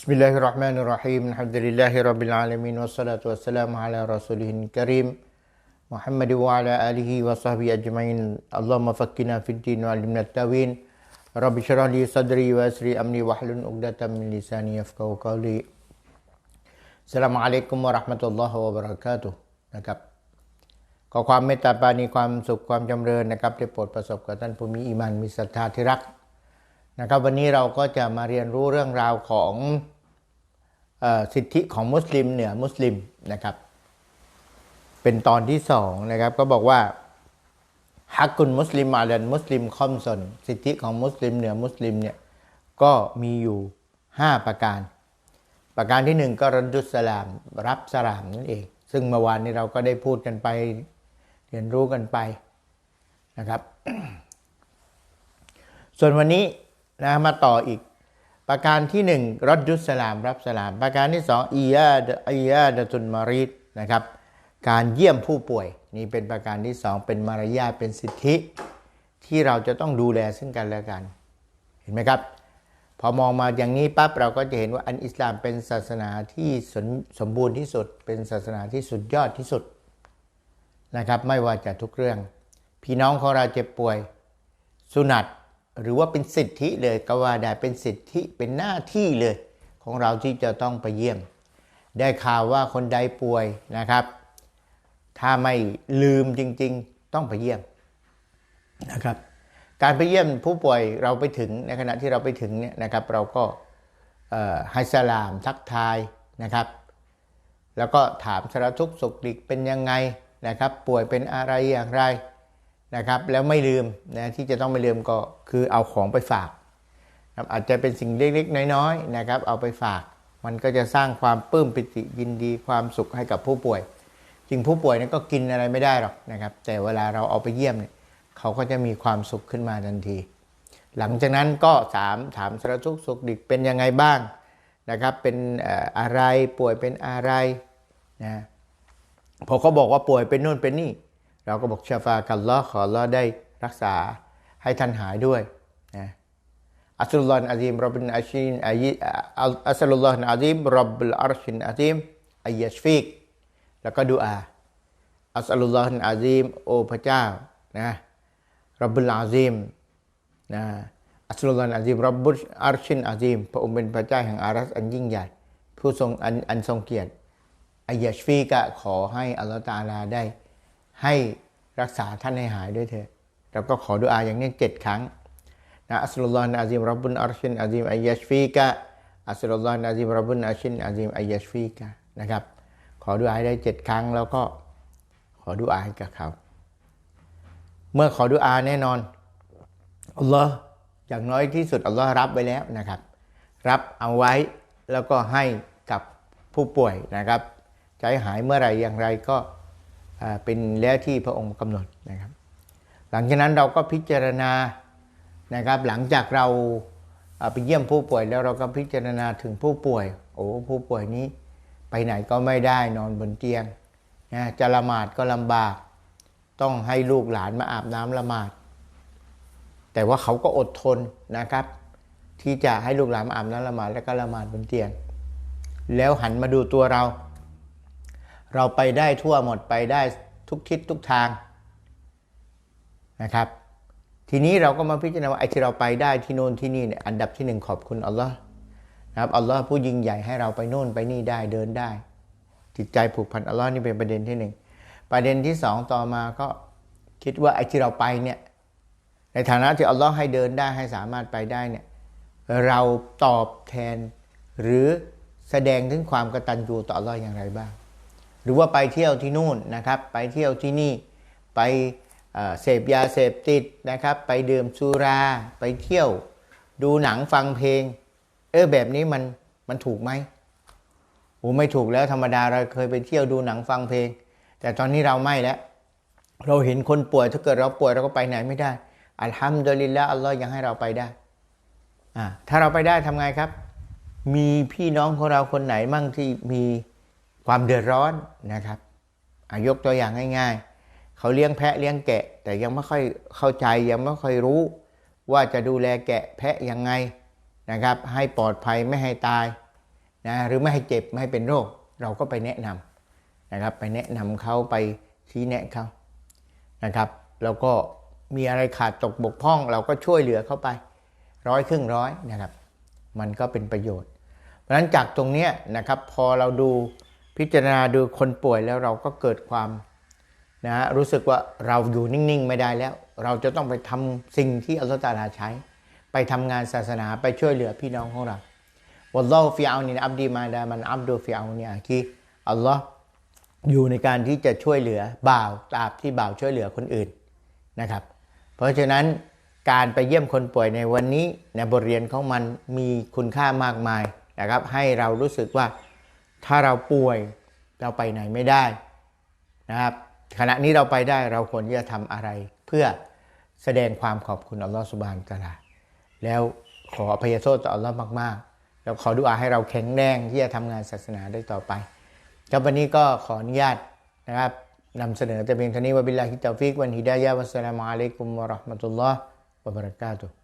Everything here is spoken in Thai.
بسم الله الرحمن الرحيم الحمد لله رب العالمين والصلاة والسلام على رسوله الكريم محمد وعلى آله وصحبه أجمعين اللهم فكنا في الدين وعلمنا التاوين رب اشرح لي صدري ويسري أمني واحلل عقدة من لساني يفقهوا قولي السلام عليكم ورحمة الله وبركاته นะครับขอความเมตตาปานีความสุขความจำเริญนะครับได้โปรดประสบกับท่านผู้มีอีมานมีศรัทธาที่รัก นะครับวันนี้เราก็จะมาเรียนรู้เรื่องราวของออสิทธิของมุสลิมเหนือมุสลิมนะครับ เป็นตอนที่สองนะครับก็บอกว่าฮักกุลมุสลิมอาลันมุสลิมคอมซนสิทธิของมุสลิมเหนือมุสลิมเนี่ยก็มีอยู่ 5 ประการ ประการที่หนึ่งก็รัดุสลาม รับสลามนั่นเอง ซึ่งเมื่อวานนี้เราก็ได้พูดกันไปเรียนรู้กันไปนะครับ ส่วนวันนี้ นะมาต่ออีก ประการที่หนึ่งรัดุสลามรับสลาม ประการที่สองอียาดอียาดตุนมาริดนะครับการเยี่ยมผู้ป่วยนี่เป็นประการที่สองเป็นมารยาทเป็นสิทธิที่เราจะต้องดูแลซึ่งกันและกัน เห็นไหมครับ พอมองมาอย่างนี้ปั๊บเราก็จะเห็นว่าอันอิสลามเป็นศาสนาที่สสมบูรณ์ที่สุด เป็นศาสนาที่สุดยอดที่สุดนะครับ ไม่ว่าจะทุกเรื่อง พี่น้องของเราเจ็บป่วย สุนัต หรือว่าเป็นสิทธิเลยก็ว่าได้เป็นสิทธิเป็นหน้าที่เลย ของเราที่จะต้องไปเยี่ยม ได้ข่าวว่าคนใดป่วยนะครับ ถ้าไม่ลืมจริง ๆ ต้องไปเยี่ยมนะครับ การไปเยี่ยมผู้ป่วยเราไปถึงในขณะที่เราไปถึงเนี่ยนะครับ เราก็ให้สลามทักทายนะครับ แล้วก็ถามสารทุกข์สุขดิกเป็นยังไงนะครับ ป่วยเป็นอะไรอย่างไร นะครับแล้วไม่ลืมนะที่จะต้องไม่ลืมก็คือเอาของไปฝากนะครับอาจจะเป็นสิ่งเล็กๆ น้อยๆนะครับ เอาไปฝาก มันก็จะสร้างความปลื้มปิติยินดีความสุขให้กับผู้ป่วยจริงผู้ป่วยนี่ยก็กินอะไรไม่ได้หรอกนะครับ แต่เวลาเราเอาไปเยี่ยมเนี่ยเขาก็จะมีความสุขขึ้นมาทันที หลังจากนั้นก็ถามถามสารทุกสุขดิกเป็นยังไงบ้างนะครับ เป็นเอ่ออะไรป่วยเป็นอะไรนะพอเขาบอกว่าป่วยเป็นนู่นเป็นนี่ เราก็บอกชาฟากัลลอขอลอได้รักษาให้ท่านหายด้วยนะอัสลุลลอฮ์อาซีมรับบินอาชินอายิอัสลุลลอฮ์อาซีมรับบิลอารชินอาซีมอายัชฟิกแล้วก็ดูอาอัสลุลลอฮ์อาซีมโอพระเจ้านะรับบุลอาซีมนะอัสลุลลอฮ์อาซีมรับบุลอารชินอาซีมพระองค์เป็นพระเจ้าแห่งอารัสอันยิ่งใหญ่ ผู้ทรงอันอันทรงเกียรติอายชฟีกะขอให้อัลลอฮ์ตาลาได้ ให้รักษาท่านให้หายด้วยเถิดแล้วก็ขอดูอาอย่างนี้เจ็ดครั้งนะอัสลุลลอฮ์อาซีมรับบุลอารชินอาซีมอายชฟีกะอัสลุลลอฮ์อาซีมรับบุลอารชินอาซีมอายชฟีกะนะครับ ขอดูอาได้เจ็ดครั้งแล้วก็ขอดูอาให้กับเขาเมื่อขอดูอาแน่นอนอัลลอฮ์อย่างน้อยที่สุดอัลลอฮ์รับไว้แล้วนะครับ รับเอาไว้แล้วก็ให้กับผู้ป่วยนะครับให้หายเมื่อไหร่อย่างไรก็ เป็นแล้วที่พระองค์กำหนดนะครับ หลังจากนั้นเราก็พิจารณานะครับ หลังจากเราไปเยี่ยมผู้ป่วยแล้วเราก็พิจารณาถึงผู้ป่วย โอ้ผู้ป่วยนี้ไปไหนก็ไม่ได้นอนบนเตียงนะจะละหมาดก็ลำบาก ต้องให้ลูกหลานมาอาบน้ำละหมาด แต่ว่าเขาก็อดทนนะครับ ที่จะให้ลูกหลานมาอาบน้ำละหมาดแล้วก็ละหมาดบนเตียง แล้วหันมาดูตัวเรา เราไปได้ทั่วหมดไปได้ทุกทิศทุกทางนะครับ ทีนี้เราก็มาพิจารณาว่าไอ้ที่เราไปได้ที่โน่นที่นี่เนี่ยอันดับที่หนึ่งขอบคุณอัลลอฮ์นะครับอัลลอฮ์ผู้ยิ่งใหญ่ให้เราไปโน่นไปนี่ได้เดินได้ จิตใจผูกพันอัลลอฮ์นี่เป็นประเด็นที่หนึ่งประเด็นที่สองต่อมาก็คิดว่าไอ้ที่เราไปเนี่ยในฐานะที่อัลลอฮ์ให้เดินได้ให้สามารถไปได้เนี่ยเราตอบแทนหรือแสดงถึงความกตัญญูต่ออัลลอฮ์อย่างไรบ้าง หรือว่าไปเที่ยวที่นู่นนะครับ ไปเที่ยวที่นี่ ไปเสพยาเสพติดนะครับ ไปดื่มสุรา ไปเที่ยว ดูหนังฟังเพลง เออแบบนี้มันมันถูกไหมโอ้ไม่ถูกแล้วธรรมดาเราเคยไปเที่ยวดูหนังฟังเพลง แต่ตอนนี้เราไม่แล้ว เราเห็นคนป่วยถ้าเกิดเราป่วยเราก็ไปไหนไม่ได้อัลฮัมดุลิลละอัลลอฮ์ยังให้เราไปได้อ่าถ้าเราไปได้ทำไงครับ มีพี่น้องของเราคนไหนมั่งที่มี ความเดือดร้อนนะครับอายกตัวอย่างง่าย ๆ เขาเลี้ยงแพะเลี้ยงแกะ แต่ยังไม่ค่อยเข้าใจยังไม่ค่อยรู้ ว่าจะดูแลแกะแพะยังไงนะครับ ให้ปลอดภัยไม่ให้ตายนะหรือไม่ให้เจ็บไม่ให้เป็นโรค เราก็ไปแนะนำนะครับ ไปแนะนำเขาไปชี้แนะเขานะครับ แล้วก็มีอะไรขาดตกบกพร่อง เราก็ช่วยเหลือเขาไป ร้อยครึ่งร้อยนะครับ มันก็เป็นประโยชน์ เพราะฉะนั้นจากตรงเนี้ยนะครับ พอเราดู พิจารณาดูคนป่วยแล้วเราก็เกิดความนะฮะรู้สึกว่าเราอยู่นิ่งๆ ไม่ได้แล้ว เราจะต้องไปทำสิ่งที่อัลลอฮฺตาลาใช้ ไปทำงานศาสนาไปช่วยเหลือพี่น้องของเราวัลลอฮฺฟิเอานินอับดีมาดามันอับดูฟิเอาเนี่ยที่อัลลอฮ์อยู่ในการที่จะช่วยเหลือบ่าวตราบที่บ่าวช่วยเหลือคนอื่นนะครับ เพราะฉะนั้นการไปเยี่ยมคนป่วยในวันนี้ในบทเรียนของมันมีคุณค่ามากมายนะครับ ให้เรารู้สึกว่า ถ้าเราป่วยเราไปไหนไม่ได้นะครับ ขณะนี้เราไปได้เราควรจะทำอะไรเพื่อแสดงความขอบคุณอัลลอฮฺสุบานตะลา แล้วขออภัยโทษต่ออัลลอฮ์มากๆ แล้วขอดุอาให้เราแข็งแรงที่จะทำงานศาสนาได้ต่อไปครับวันนี้ก็ขออนุญาตนะครับนำเสนอแต่เพียงเท่านี้วะบิลลาฮิตตอฟิกวันฮิดายะวัสสลามุอะลัยกุมวะราะห์มะตุลลอฮ์วะบะเราะกาตุฮ์